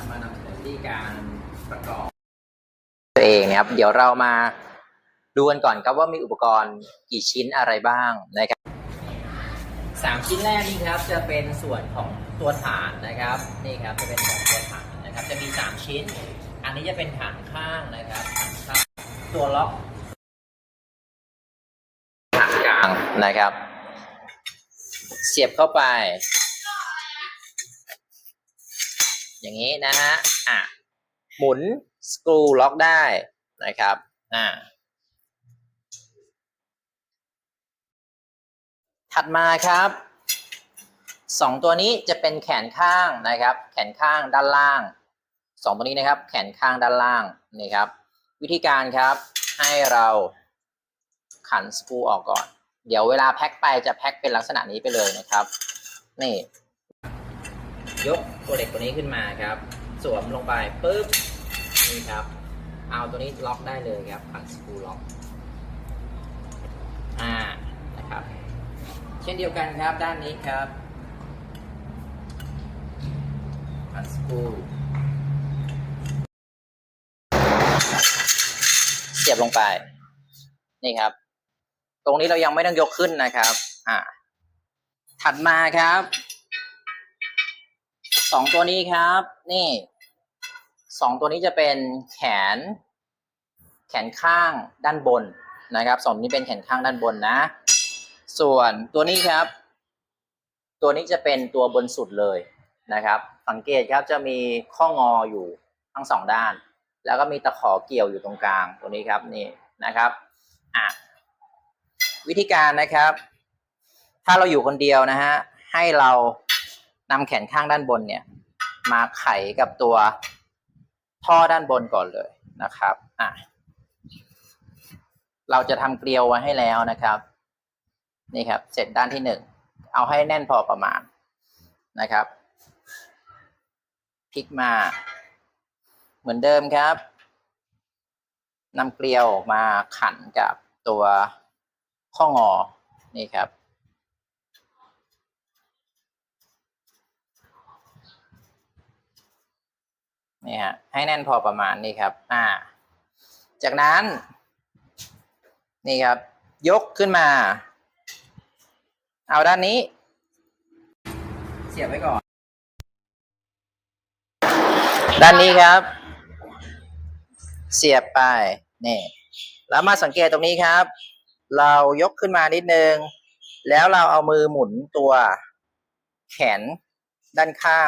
จะมานำเสนอที่การประกอบตัวเองนะครับ เดี๋ยวเรามาดูกันก่อนครับว่ามีอุปกรณ์กี่ชิ้นอะไรบ้างนะครับสามชิ้นแรกนี่ครับจะเป็นส่วนของตัวฐานนะครับนี่ครับจะเป็นของตัวฐานนะครับ จะมีสามชิ้น อันนี้จะเป็นฐานข้างนะครับฐานข้างตัวล็อกฐานกลางนะครับ เสียบเข้าไป อย่างนี้นะฮะอะหมุนสกรูล็อกได้นะครับอ่าถัดมาครับสองตัวนี้จะเป็นแขนข้างนะครับ แขนข้างด้านล่างสองตัวนี้นะครับ แขนข้างด้านล่างนี่ครับ วิธีการครับให้เราขันสกรูออกก่อน เดี๋ยวเวลาแพ็คไปจะแพ็คเป็นลักษณะนี้ไปเลยนะครับ นี่ ยกตัวเหล็กตัวนี้ขึ้นมาครับ สวมลงไปปุ๊บนี่ครับ เอาตัวนี้ล็อกได้เลยครับขันสกรูล็อกอ่านะครับ เช่นเดียวกันครับด้านนี้ครับขันสกรูเสียบลงไป นี่ครับ ตรงนี้เรายังไม่ต้องยกขึ้นนะครับ อ่า ถัดมาครับ สองตัวนี้ครับ นี่สองตัวนี้จะเป็นแขน แขนข้างด้านบนนะครับสองนี้เป็นแขนข้างด้านบนนะ ส่วนตัวนี้ครับ ตัวนี้จะเป็นตัวบนสุดเลยนะครับ สังเกตครับจะมีข้องออยู่ทั้งสองด้าน แล้วก็มีตะขอเกี่ยวอยู่ตรงกลางตัวนี้ครับนี่นะครับอะวิธีการนะครับ ถ้าเราอยู่คนเดียวนะฮะให้เรา นำแขนข้างด้านบนเนี่ย มาไขกับตัวท่อด้านบนก่อนเลยนะครับอะเราจะทำเกลียวไว้ให้แล้วนะครับ นี่ครับ เสร็จด้านที่หนึ่งเอาให้แน่นพอประมาณนะครับพลิกมา เหมือนเดิมครับนำเกลียวมาขันกับตัวข้องอนี่ครับ นี่ฮะให้แน่นพอประมาณนี้ครับ อ่า จากนั้น นี่ครับ ยกขึ้นมา เอาด้านนี้ เสียบไว้ก่อน ด้านนี้ครับ เสียบไปนี่แล้วมาสังเกตตรงนี้ครับ เรายกขึ้นมานิดนึง แล้วเราเอามือหมุนตัวแขนด้านข้าง